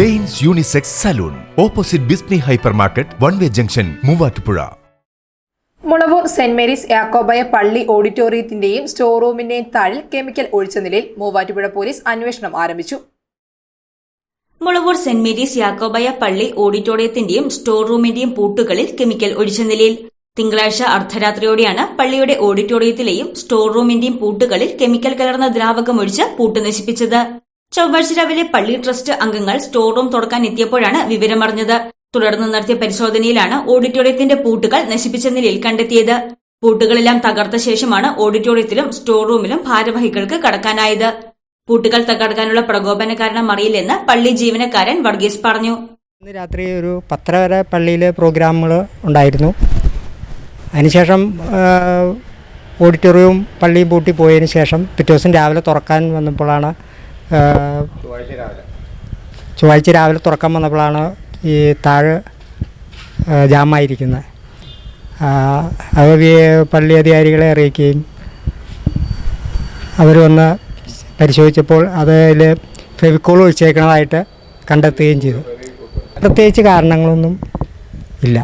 Danes unisex salon. Opposite Bismi hyper market one way junction Muvattupuzha. Mulavoor saint Mary's Yakobaya പള്ളി ഓഡിറ്റോറിയത്തിന്റെയും store റൂമിന്റെയും താഴിൽ chemical ഒഴിച്ച നിലയിൽ Muvattupuzha police അന്വേഷണം ആരംഭിച്ചു. മുളവൂർ സെന്റ് മേരീസ് യാക്കോബായ പള്ളി ഓഡിറ്റോറിയത്തിന്റെയും സ്റ്റോർ റൂമിന്റെയും പൂട്ടുകളിൽ കെമിക്കൽ ഒഴിച്ച നിലയിൽ തിങ്കളാഴ്ച അർദ്ധരാത്രിയോടെയാണ് പള്ളിയുടെ ഓഡിറ്റോറിയത്തിലെയും സ്റ്റോർ റൂമിന്റെയും പൂട്ടുകളിൽ കെമിക്കൽ കലർന്ന ദ്രാവകം ഒഴിച്ച് പൂട്ട് നശിപ്പിച്ചത്. ചൊവ്വാഴ്ച രാവിലെ പള്ളി ട്രസ്റ്റ് അംഗങ്ങൾ സ്റ്റോർ റൂം തുറക്കാൻ എത്തിയപ്പോഴാണ് വിവരമറിഞ്ഞത്. തുടർന്ന് നടത്തിയ പരിശോധനയിലാണ് ഓഡിറ്റോറിയത്തിന്റെ പൂട്ടുകൾ നശിപ്പിച്ച നിലയിൽ കണ്ടെത്തിയത്. പൂട്ടുകളെല്ലാം തകർത്ത ശേഷമാണ് ഓഡിറ്റോറിയത്തിലും സ്റ്റോർ റൂമിലും ഭാരവാഹികൾക്ക് കടക്കാനായത്. പൂട്ടുകൾ തകർക്കാനുള്ള പ്രകോപന കാരണം അറിയില്ലെന്ന് പള്ളി ജീവനക്കാരൻ വർഗീസ് പറഞ്ഞു. ഇന്ന് രാത്രി ഒരു പത്തര വരെ പള്ളിയിൽ പ്രോഗ്രാമുകൾ ഉണ്ടായിരുന്നു. അതിനുശേഷം ഓഡിറ്റോറിയവും പള്ളിയും പൂട്ടി പോയതിന് ശേഷം പിറ്റേ ദിവസം രാവിലെ തുറക്കാൻ വന്നപ്പോഴാണ് ചൊവ്വാഴ്ച രാവിലെ തുറക്കാൻ വന്നപ്പോഴാണ് ഈ താഴെ ജാമായിരിക്കുന്നത്. അത് പള്ളി അധികാരികളെ അറിയിക്കുകയും അവർ വന്ന് പരിശോധിച്ചപ്പോൾ അതിൽ ഫെവിക്കോൾ ഒഴിച്ചേക്കണതായിട്ട് കണ്ടെത്തുകയും ചെയ്തു. പ്രത്യേകിച്ച് കാരണങ്ങളൊന്നും ഇല്ല.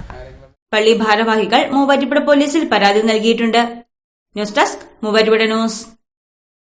പള്ളി ഭാരവാഹികൾ മൂവാറ്റുപുഴ പോലീസിൽ പരാതി നൽകിയിട്ടുണ്ട്. News desk Muvattupuzha news.